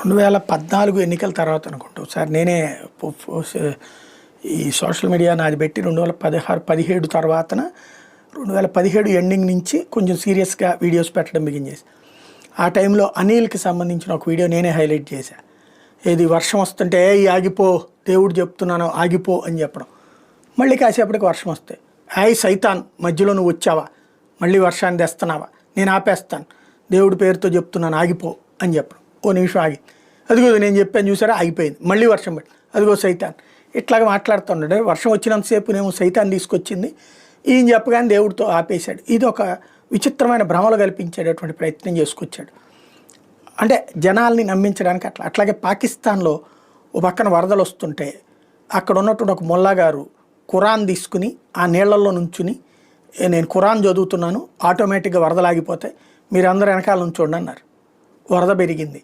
రెండు వేల పద్నాలుగు ఎన్నికల తర్వాత అనుకుంటా సార్ నేనే ఈ సోషల్ మీడియా నాది పెట్టి రెండు వేల పదహారు పదిహేడు తర్వాతన రెండు వేల పదిహేడు ఎండింగ్ నుంచి కొంచెం సీరియస్గా వీడియోస్ పెట్టడం బిగిన్ చేసి ఆ టైంలో అనిల్కి సంబంధించిన ఒక వీడియో నేనే హైలైట్ చేశా. ఏది వర్షం వస్తుంటే "ఏయ్, ఆగిపో దేవుడు చెప్తున్నాను ఆగిపో అని చెప్పడం. మళ్ళీ కాసేపటికి వర్షం వస్తాయి. హాయ్ సైతాన్ మధ్యలో నువ్వు వచ్చావా? మళ్ళీ వర్షాన్ని తెస్తున్నావా? నేను ఆపేస్తాను. దేవుడి పేరుతో చెప్తున్నాను ఆగిపో అని చెప్పడం. ఓ నిమిషం ఆగి. అదిగో నేను చెప్పాను చూసారా? ఆగిపోయింది మళ్ళీ వర్షం పడి. అదిగో సైతాన్. ఇట్లాగ మాట్లాడుతున్నాడు వర్షం వచ్చినంతసేపు నేమో సైతాన్ తీసుకొచ్చింది. ఈయన చెప్పగానే దేవుడితో ఆపేశాడు. ఇది ఒక విచిత్రమైన భ్రమలు కల్పించేటటువంటి ప్రయత్నం చేసుకొచ్చాడు. అంటే జనాల్ని నమ్మించడానికి అట్లా. అట్లాగే పాకిస్తాన్లో ఓ పక్కన వరదలు వస్తుంటే అక్కడ ఉన్నటువంటి ఒక మొల్లా గారు ఖురాన్ తీసుకుని ఆ నీళ్ళలో నుంచుని నేను ఖురాన్ చదువుతున్నాను. ఆటోమేటిక్గా వరదలు మీరందరూ వెనకాల నుంచోండి అన్నారు. వరద పెరిగింది.